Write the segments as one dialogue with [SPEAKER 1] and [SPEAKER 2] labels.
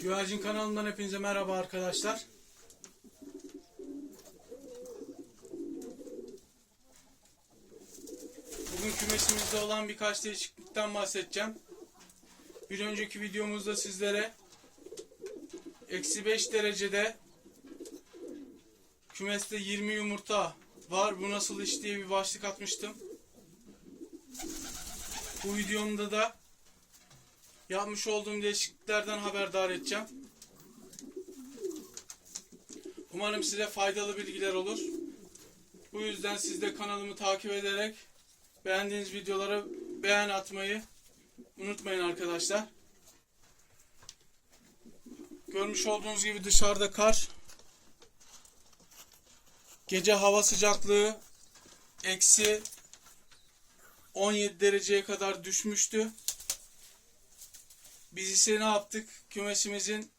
[SPEAKER 1] Güvercin kanalından hepinize merhaba arkadaşlar. Bugün kümesimizde olan birkaç değişiklikten bahsedeceğim. Bir önceki videomuzda sizlere eksi 5 derecede kümeste 20 yumurta var bu nasıl iş diye bir başlık atmıştım. Bu videomda da yapmış olduğum değişikliklerden haberdar edeceğim. Umarım size faydalı bilgiler olur. Bu yüzden siz de kanalımı takip ederek beğendiğiniz videolara beğen atmayı unutmayın arkadaşlar. Görmüş olduğunuz gibi dışarıda kar. Gece hava sıcaklığı eksi 17 dereceye kadar düşmüştü. Biz ise ne yaptık? Kümesimizin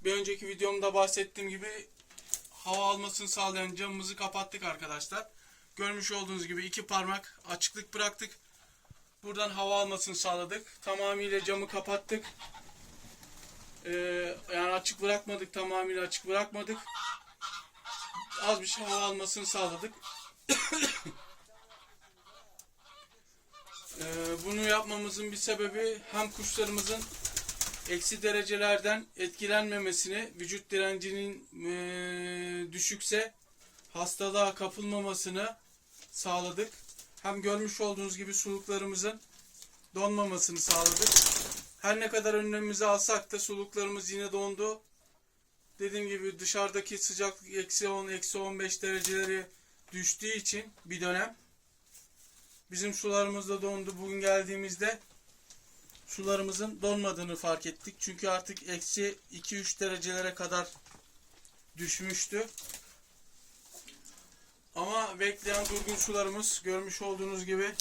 [SPEAKER 1] bir önceki videomda bahsettiğim gibi hava almasını sağlayan camımızı kapattık arkadaşlar. Görmüş olduğunuz gibi iki parmak açıklık bıraktık. Buradan hava almasını sağladık. Tamamıyla camı kapattık. Ee, yani açık bırakmadık. Tamamıyla açık bırakmadık. Az bir şey hava almasını sağladık. Ee, bunu yapmamızın bir sebebi hem kuşlarımızın eksi derecelerden etkilenmemesini, vücut direncinin eee, düşükse hastalığa kapılmamasını sağladık. Hem görmüş olduğunuz gibi suluklarımızın donmamasını sağladık. Her ne kadar önlemimizi alsak da suluklarımız yine dondu. Dediğim gibi dışarıdaki sıcaklık eksi 10, eksi 15 dereceleri düştüğü için bir dönem bizim sularımız da dondu. Bugün geldiğimizde sularımızın donmadığını fark ettik. Çünkü artık eksi 2-3 derecelere kadar düşmüştü. Ama bekleyen durgun sularımız görmüş olduğunuz gibi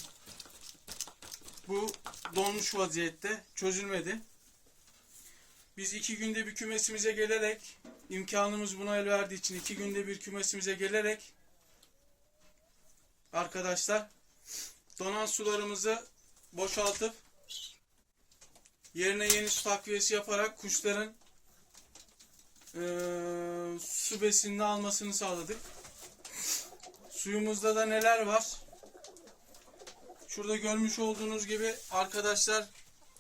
[SPEAKER 1] bu donmuş vaziyette çözülmedi. Biz iki günde bir kümesimize gelerek imkanımız buna el verdiği için iki günde bir kümesimize gelerek arkadaşlar donan sularımızı boşaltıp yerine yeni su takviyesi yaparak kuşların eee, su besinini almasını sağladık. Suyumuzda da neler var? Şurada görmüş olduğunuz gibi arkadaşlar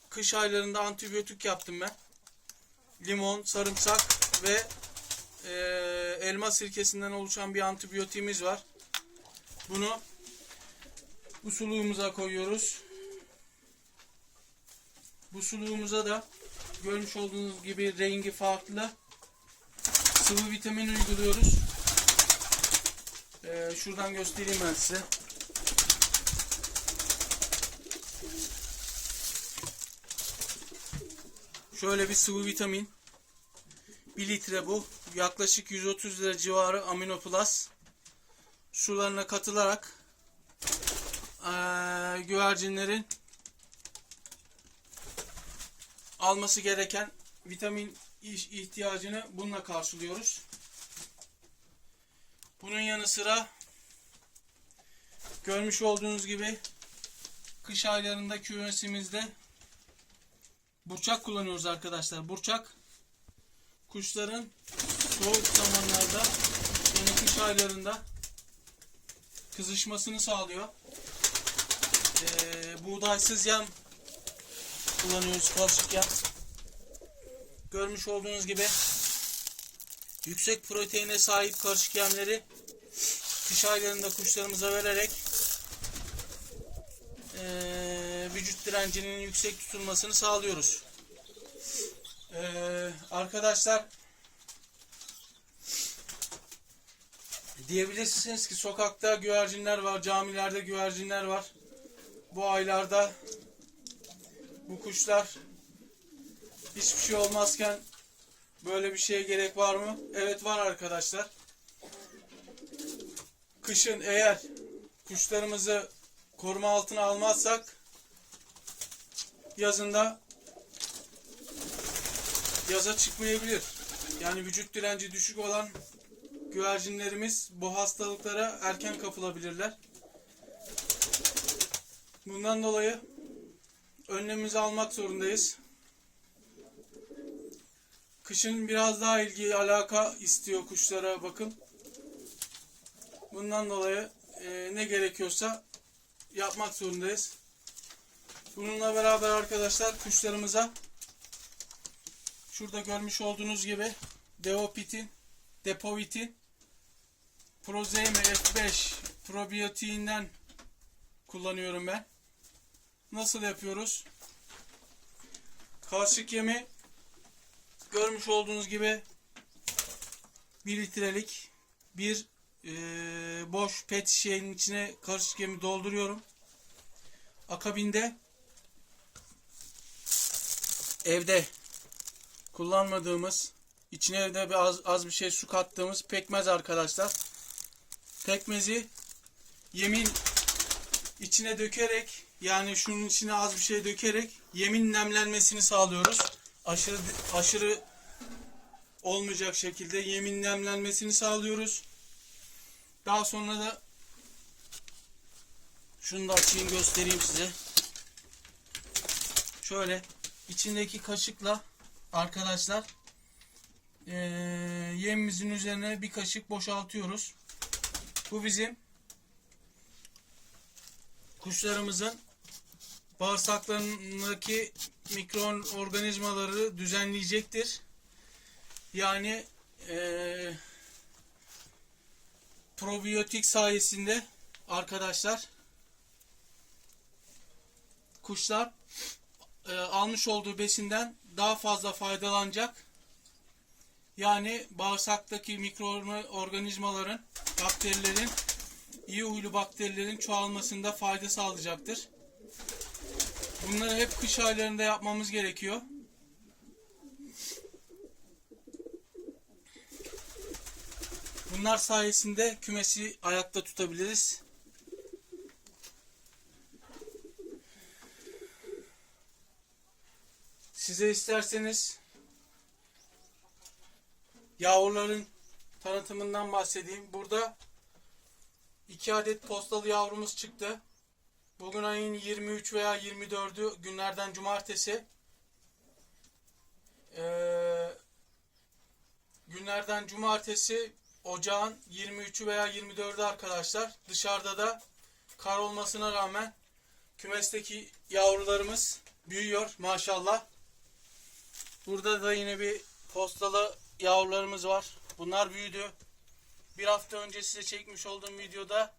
[SPEAKER 1] kış aylarında antibiyotik yaptım ben. Limon, sarımsak ve eee, elma sirkesinden oluşan bir antibiyotiğimiz var. Bunu bu koyuyoruz. Bu suluğumuza da görmüş olduğunuz gibi rengi farklı sıvı vitamin uyguluyoruz. Ee, şuradan göstereyim ben size. Şöyle bir sıvı vitamin. 1 litre bu. Yaklaşık 130 lira civarı amino plus. Sularına katılarak eee, güvercinlerin alması gereken vitamin ihtiyacını bununla karşılıyoruz. Bunun yanı sıra görmüş olduğunuz gibi kış aylarında kümesimizde burçak kullanıyoruz arkadaşlar. Burçak kuşların soğuk zamanlarda yani kış aylarında kızışmasını sağlıyor. Ee, buğdaysız yem kullanıyoruz karışık yem. Görmüş olduğunuz gibi yüksek proteine sahip karışık yemleri kış aylarında kuşlarımıza vererek eee, vücut direncinin yüksek tutulmasını sağlıyoruz. Eee, arkadaşlar diyebilirsiniz ki sokakta güvercinler var, camilerde güvercinler var. Bu aylarda bu kuşlar hiçbir şey olmazken böyle bir şeye gerek var mı? Evet var arkadaşlar. Kışın eğer kuşlarımızı koruma altına almazsak yazında yaza çıkmayabilir. Yani vücut direnci düşük olan güvercinlerimiz bu hastalıklara erken kapılabilirler. Bundan dolayı önlemimizi almak zorundayız. Kışın biraz daha ilgi alaka istiyor kuşlara bakım. Bundan dolayı e, ne gerekiyorsa yapmak zorundayız. Bununla beraber arkadaşlar kuşlarımıza şurada görmüş olduğunuz gibi Deopitin, Depovitin, Prozeme F5 probiyotiğinden kullanıyorum ben. Nasıl yapıyoruz? Karışık yemi görmüş olduğunuz gibi 1 litrelik bir eee, boş pet şişenin içine karışık yemi dolduruyorum. Akabinde evde kullanmadığımız içine evde bir az, az bir şey su kattığımız pekmez arkadaşlar. Pekmezi yemin içine dökerek yani şunun içine az bir şey dökerek yemin nemlenmesini sağlıyoruz. Aşırı aşırı olmayacak şekilde yemin nemlenmesini sağlıyoruz. Daha sonra da şunu da açayım göstereyim size. Şöyle içindeki kaşıkla arkadaşlar eee yemimizin üzerine bir kaşık boşaltıyoruz. Bu bizim kuşlarımızın bağırsaklarındaki mikroorganizmaları düzenleyecektir. Yani eee, probiyotik sayesinde arkadaşlar kuşlar eee, almış olduğu besinden daha fazla faydalanacak. Yani bağırsaktaki mikroorganizmaların, bakterilerin, iyi huylu bakterilerin çoğalmasında fayda sağlayacaktır. Bunları hep kış aylarında yapmamız gerekiyor. Bunlar sayesinde kümesi ayakta tutabiliriz. Size isterseniz yavruların tanıtımından bahsedeyim. Burada iki adet postalı yavrumuz çıktı. Bugün ayın 23 veya 24'ü günlerden cumartesi. Ee, günlerden cumartesi ocağın 23'ü veya 24'ü arkadaşlar. Dışarıda da kar olmasına rağmen kümesteki yavrularımız büyüyor maşallah. Burada da yine bir postalı yavrularımız var. Bunlar büyüdü. Bir hafta önce size çekmiş olduğum videoda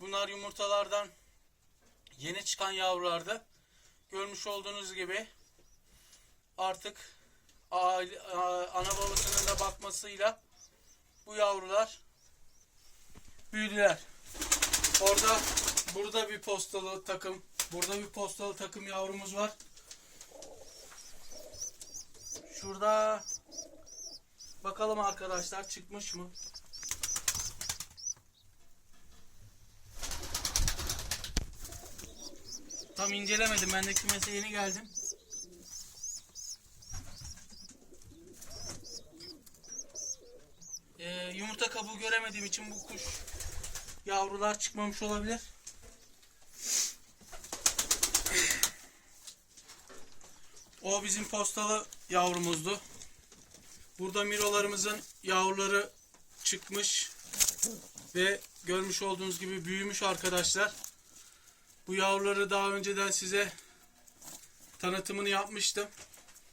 [SPEAKER 1] bunlar yumurtalardan yeni çıkan yavrulardı. Görmüş olduğunuz gibi artık aile- ana babasının da bakmasıyla bu yavrular büyüdüler. Orada burada bir postalı takım, burada bir postalı takım yavrumuz var. Şurada bakalım arkadaşlar çıkmış mı? Tam incelemedim. Ben de kümese yeni geldim. Ee, yumurta kabuğu göremediğim için bu kuş yavrular çıkmamış olabilir. O bizim postalı yavrumuzdu. Burada mirolarımızın yavruları çıkmış ve görmüş olduğunuz gibi büyümüş arkadaşlar. Bu yavruları daha önceden size tanıtımını yapmıştım.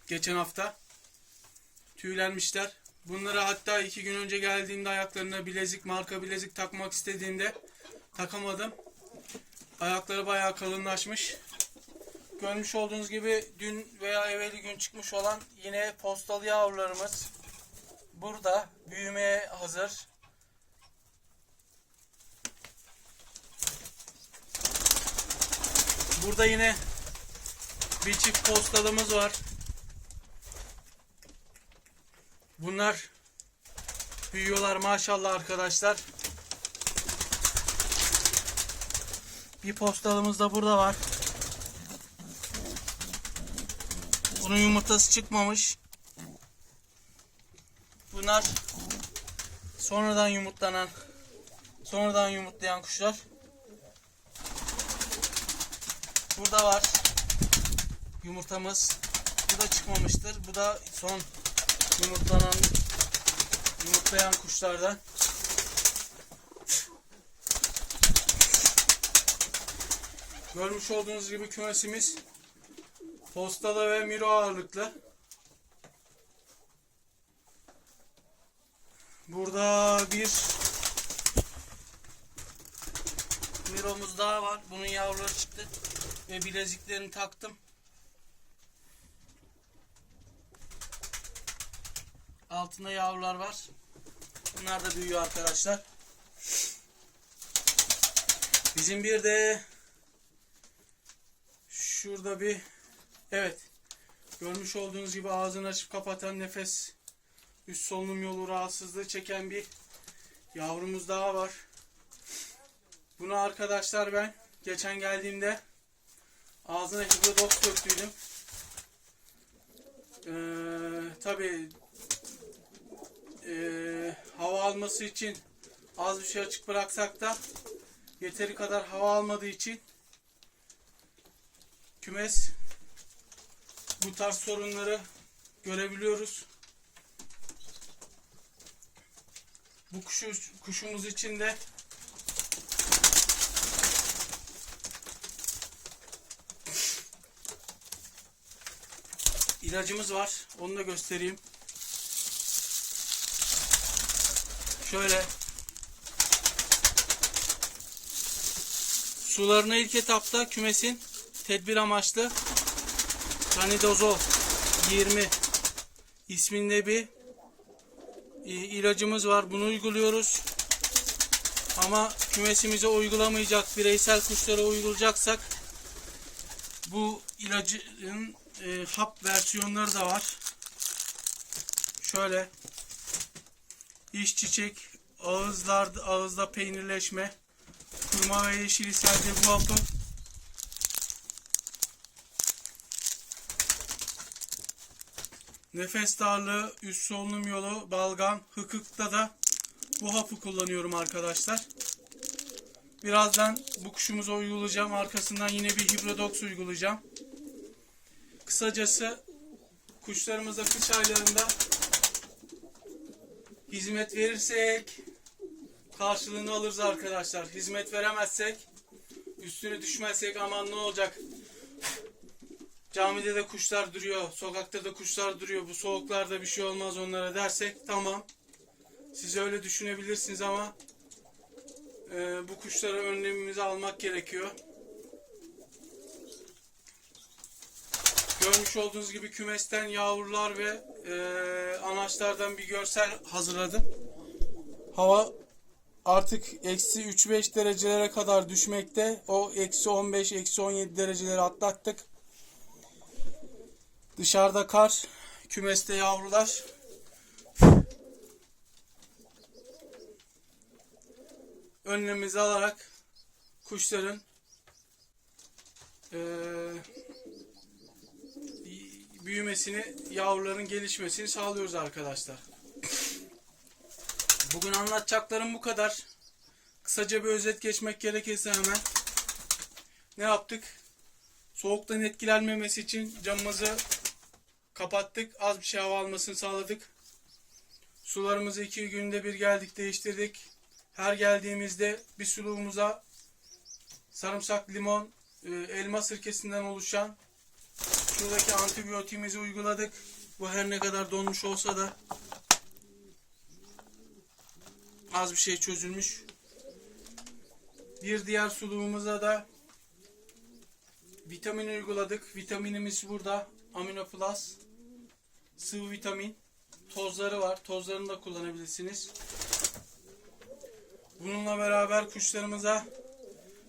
[SPEAKER 1] Geçen hafta. Tüylenmişler. Bunları hatta iki gün önce geldiğimde ayaklarına bilezik, marka bilezik takmak istediğimde takamadım. Ayakları bayağı kalınlaşmış. Görmüş olduğunuz gibi dün veya evveli gün çıkmış olan yine postalı yavrularımız burada büyümeye hazır. Burada yine bir çift postalımız var. Bunlar büyüyorlar maşallah arkadaşlar. Bir postalımız da burada var. Bunun yumurtası çıkmamış. Bunlar sonradan yumurtlanan, sonradan yumurtlayan kuşlar. Burada var yumurtamız. Bu da çıkmamıştır. Bu da son yumurtlanan yumurtlayan kuşlardan. Görmüş olduğunuz gibi kümesimiz postalı ve miro ağırlıklı. Burada bir miromuz daha var. Bunun yavruları çıktı ve bileziklerini taktım. Altında yavrular var. Bunlar da büyüyor arkadaşlar. Bizim bir de şurada bir evet görmüş olduğunuz gibi ağzını açıp kapatan nefes üst solunum yolu rahatsızlığı çeken bir yavrumuz daha var. Bunu arkadaşlar ben geçen geldiğimde ağzına hidrodoks döktüydüm. Ee, tabii e, hava alması için az bir şey açık bıraksak da yeteri kadar hava almadığı için kümes bu tarz sorunları görebiliyoruz. Bu kuşu, kuşumuz için de ilacımız var. Onu da göstereyim. Şöyle sularını ilk etapta kümesin tedbir amaçlı Ranidozol 20 isminde bir e, ilacımız var. Bunu uyguluyoruz. Ama kümesimize uygulamayacak bireysel kuşlara uygulayacaksak bu ilacın e, hap versiyonları da var. Şöyle iç çiçek, ağızlarda ağızda peynirleşme, kurma ve yeşil isherde bu hapı nefes darlığı, üst solunum yolu, balgam, hıkıkta da bu hapı kullanıyorum arkadaşlar. Birazdan bu kuşumuza uygulayacağım. Arkasından yine bir hibrodox uygulayacağım. Kısacası kuşlarımıza kış aylarında hizmet verirsek karşılığını alırız arkadaşlar. Hizmet veremezsek üstüne düşmezsek aman ne olacak? Camide de kuşlar duruyor, sokakta da kuşlar duruyor. Bu soğuklarda bir şey olmaz onlara dersek tamam. Siz öyle düşünebilirsiniz ama e, bu kuşlara önlemimizi almak gerekiyor. Görmüş olduğunuz gibi kümesten yavrular ve e, anaçlardan bir görsel hazırladım. Hava artık eksi 3-5 derecelere kadar düşmekte. O eksi 15, eksi 17 dereceleri atlattık. Dışarıda kar, kümeste yavrular. Önlemimizi alarak kuşların eee büyümesini, yavruların gelişmesini sağlıyoruz arkadaşlar. Bugün anlatacaklarım bu kadar. Kısaca bir özet geçmek gerekirse hemen. Ne yaptık? Soğuktan etkilenmemesi için camımızı kapattık. Az bir şey hava almasını sağladık. Sularımızı iki günde bir geldik değiştirdik. Her geldiğimizde bir suluğumuza sarımsak, limon, e, elma sirkesinden oluşan şuradaki antibiyotiğimizi uyguladık. Bu her ne kadar donmuş olsa da az bir şey çözülmüş. Bir diğer suluğumuza da vitamin uyguladık. Vitaminimiz burada. Amino Plus. Sıvı vitamin. Tozları var. Tozlarını da kullanabilirsiniz. Bununla beraber kuşlarımıza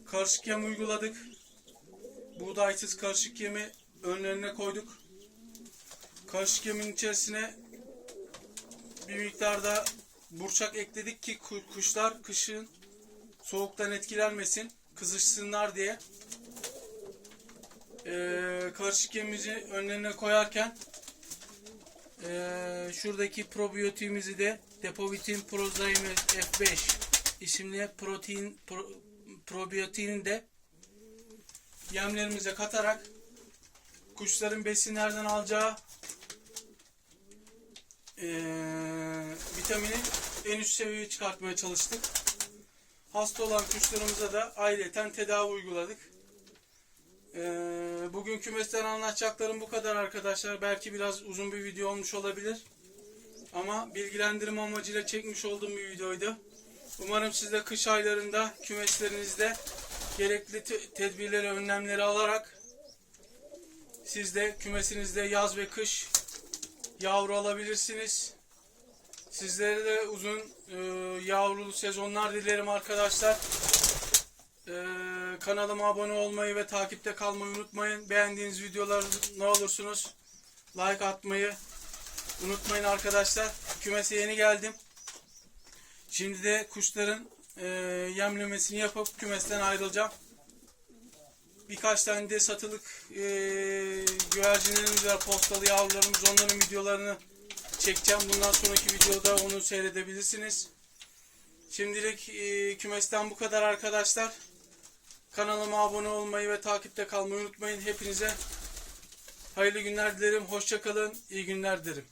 [SPEAKER 1] karışık yem uyguladık. Buğdaysız karışık yemi önlerine koyduk. Karışık yemin içerisine bir miktarda burçak ekledik ki ku- kuşlar kışın soğuktan etkilenmesin, kızışsınlar diye. Ee, karışık yemimizi önlerine koyarken ee, şuradaki probiyotiğimizi de Depovitin Prozyme F5 isimli protein pro, probiyotiğini de yemlerimize katarak kuşların besinlerden alacağı eee, vitamini en üst seviyeye çıkartmaya çalıştık. Hasta olan kuşlarımıza da ayrıyeten tedavi uyguladık. Eee, bugün kümesten anlatacaklarım bu kadar arkadaşlar. Belki biraz uzun bir video olmuş olabilir. Ama bilgilendirme amacıyla çekmiş olduğum bir videoydu. Umarım siz de kış aylarında kümeslerinizde gerekli te- tedbirleri, önlemleri alarak siz de kümesinizde yaz ve kış yavru alabilirsiniz. Sizlere de uzun e, yavrulu sezonlar dilerim arkadaşlar. E, kanalıma abone olmayı ve takipte kalmayı unutmayın. Beğendiğiniz videoları ne olursunuz like atmayı unutmayın arkadaşlar. Kümese yeni geldim. Şimdi de kuşların e, yemlemesini yapıp kümesten ayrılacağım. Birkaç tane de satılık e, güvercinlerimiz var, postalı yavrularımız. Onların videolarını çekeceğim. Bundan sonraki videoda onu seyredebilirsiniz. Şimdilik e, kümesten bu kadar arkadaşlar. Kanalıma abone olmayı ve takipte kalmayı unutmayın. Hepinize hayırlı günler dilerim. Hoşçakalın. İyi günler dilerim.